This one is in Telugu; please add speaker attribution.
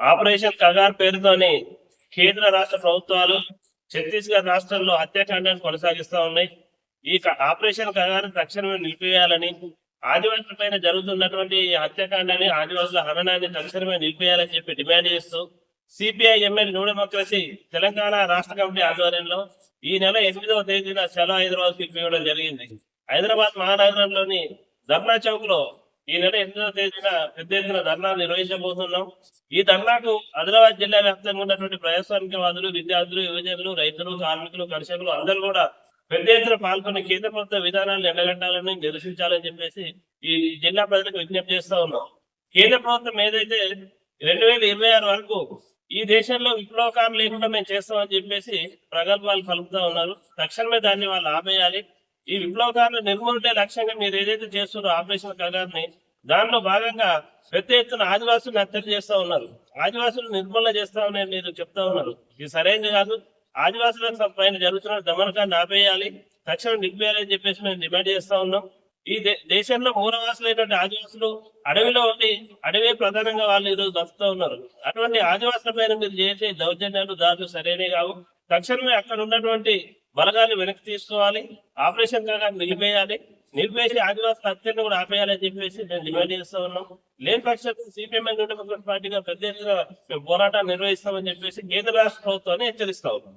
Speaker 1: ఆపరేషన్ కగార్ పేరుతోని కేంద్ర రాష్ట్ర ప్రభుత్వాలు ఛత్తీస్గఢ్ రాష్ట్రంలో హత్యాకాండాన్ని కొనసాగిస్తూ ఉన్నాయి. ఈ క- ఆపరేషన్ కగారు తక్షణమే నిలిపివేయాలని ఆదివాసుల పైన జరుగుతున్నటువంటి ఈ హత్యాకాండాన్ని ఆదివాసుల హననాన్ని తక్షణమే నిలిపేయాలని చెప్పి డిమాండ్ చేస్తూ CPI ML new democracy Telangana రాష్ట్ర కమిటీ ఆధ్వర్యంలో ఈ నెల ఎనిమిదవ తేదీన చలో హైదరాబాద్ పిలిపివ్వడం జరిగింది. హైదరాబాద్ మహానగరంలోని ధర్నా చౌక్లో ఈ నెల ఎనిమిదవ తేదీన పెద్ద ఎత్తున ధర్నా నిర్వహించబోతున్నాం. ఈ ధర్నాకు ఆదిలాబాద్ జిల్లా వ్యాప్తంగా ఉన్నటువంటి ప్రజాస్వామికవాదులు విద్యార్థులు యువజనులు రైతులు కార్మికులు కర్షకులు అందరూ కూడా పెద్ద ఎత్తున పాల్గొని కేంద్ర ప్రభుత్వ విధానాలను ఎండగట్టాలని నిరసించాలని చెప్పేసి ఈ జిల్లా ప్రజలకు విజ్ఞప్తి చేస్తా ఉన్నాం. కేంద్ర ప్రభుత్వం ఏదైతే రెండు వేల ఇరవై ఆరు వరకు ఈ దేశంలో విప్లవకారం లేకుండా మేము చేస్తామని చెప్పేసి ప్రగల్భాలు పలుకుతా ఉన్నారు. తక్షణమే దాన్ని వాళ్ళు ఆపేయాలి. ఈ విప్లవకారులు నిర్మూలనే లక్ష్యంగా మీరు ఏదైతే చేస్తున్నారో ఆపరేషన్ కగారిని దానిలో భాగంగా పెద్ద ఎత్తున ఆదివాసులను హత్య చేస్తా ఉన్నారు. ఆదివాసులు నిర్మూలన చేస్తామని మీరు చెప్తా ఉన్నారు. ఇది సరైనది కాదు. ఆదివాసుల పైన జరుగుతున్న దమనకాన్ని ఆపేయాలి. తక్షణం నిలిపేయాలని చెప్పేసి మేము డిమాండ్ చేస్తా ఉన్నాం. ఈ దే- దేశంలో మూలవాసులైనటువంటి ఆదివాసులు అడవిలో ఉండి అడవే ప్రధానంగా వాళ్ళు ఈరోజు బతుకుతూ ఉన్నారు. అటువంటి ఆదివాసుల పైన మీరు చేసే దౌర్జన్యాలు దాడులు సరైనవి కావు. తక్షణమే అక్కడ ఉన్నటువంటి బలగాలు వెనక్కి తీసుకోవాలి ఆపరేషన్ కాగా నిలిపేయాలి. నిలిపేసి ఆదివాసుల హత్యను కూడా ఆపేయాలని చెప్పేసి మేము డిమాండ్ చేస్తా ఉన్నాం. లేని పక్షంలో సిపిఎం పార్టీగా పెద్ద ఎత్తున మేము నిర్వహిస్తామని చెప్పేసి కేంద్ర రాష్ట్ర ప్రభుత్వాన్ని హెచ్చరిస్తా ఉన్నాం.